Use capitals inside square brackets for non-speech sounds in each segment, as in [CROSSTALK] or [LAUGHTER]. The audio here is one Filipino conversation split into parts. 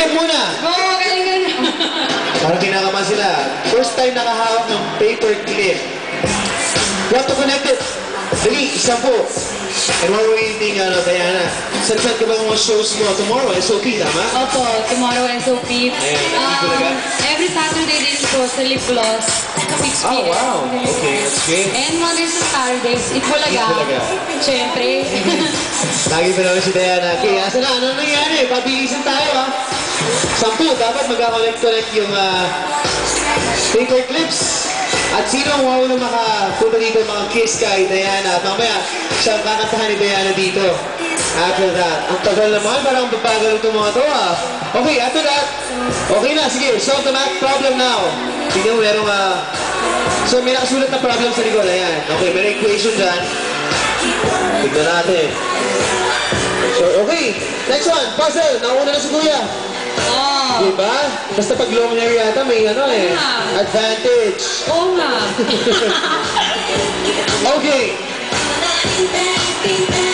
Clip muna! Go, galing galing. Parang kinakaman sila. First time nakahawak ng paper clip. You have to connect it. Dali, isa po. And what were thinking, ano, Diana? Saan-saan ka ba mga shows mo? Tomorrow, SOP, tama? Opo, tomorrow SOP. Ayan, talaga? Um, every Saturday din po sa Lip Gloss. 6 Oh, p.m. wow. Okay, that's great. And Mondays to Saturdays, Itbulaga. Itbulaga. Siyempre. [LAUGHS] Lagi pa naman si Diana. Okay, asa na? Ano nangyari? Pabilisan tayo, ha? Sampu, dapat magkakolect-collect yung ah, paper clips. At sino ang wow na makapunta dito mga kiss kay Diana? At mamaya, siya ang kakantahan ni Diana dito. After that, ang tagal naman, parang babagal itong mga to ah. Okay, after that, okay na, sige, solve the math problem now. Tingnan mo, merong ah, so may nakasulat na problem sa likod, ayan. Okay, may equation dyan. Tignan natin. So, okay. Next one. Puzzle. Nauna na si Kuya. Oh. Diba? Basta pag long hair yata, may ano eh. Yeah. Advantage. Oo nga. [LAUGHS] Okay.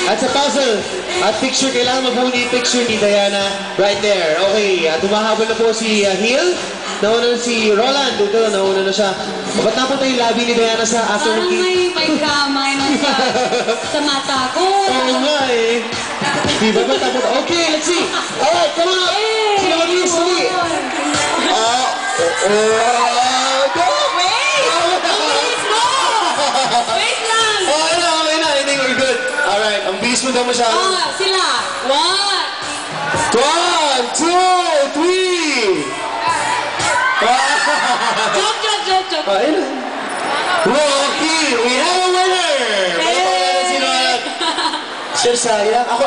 At sa puzzle, at picture, kailangan maghuli yung picture ni Diana right there. Okay, at tumahabol na po si uh, Hill. Nauna na si Roland. Dito, nauna na siya. Ba't napunta yung labi ni Diana sa after Parang ng may, may kamay na sa, [LAUGHS] sa mata ko. Oo nga eh. Diba ba? Okay, let's see. Alright, come on. Eh, mo daw masyado. Oh, sila. One. One, two, three. Joke, joke, joke, joke. Ah, ayun. Rocky, we have a winner! Roland. Sir, sayang. Ako,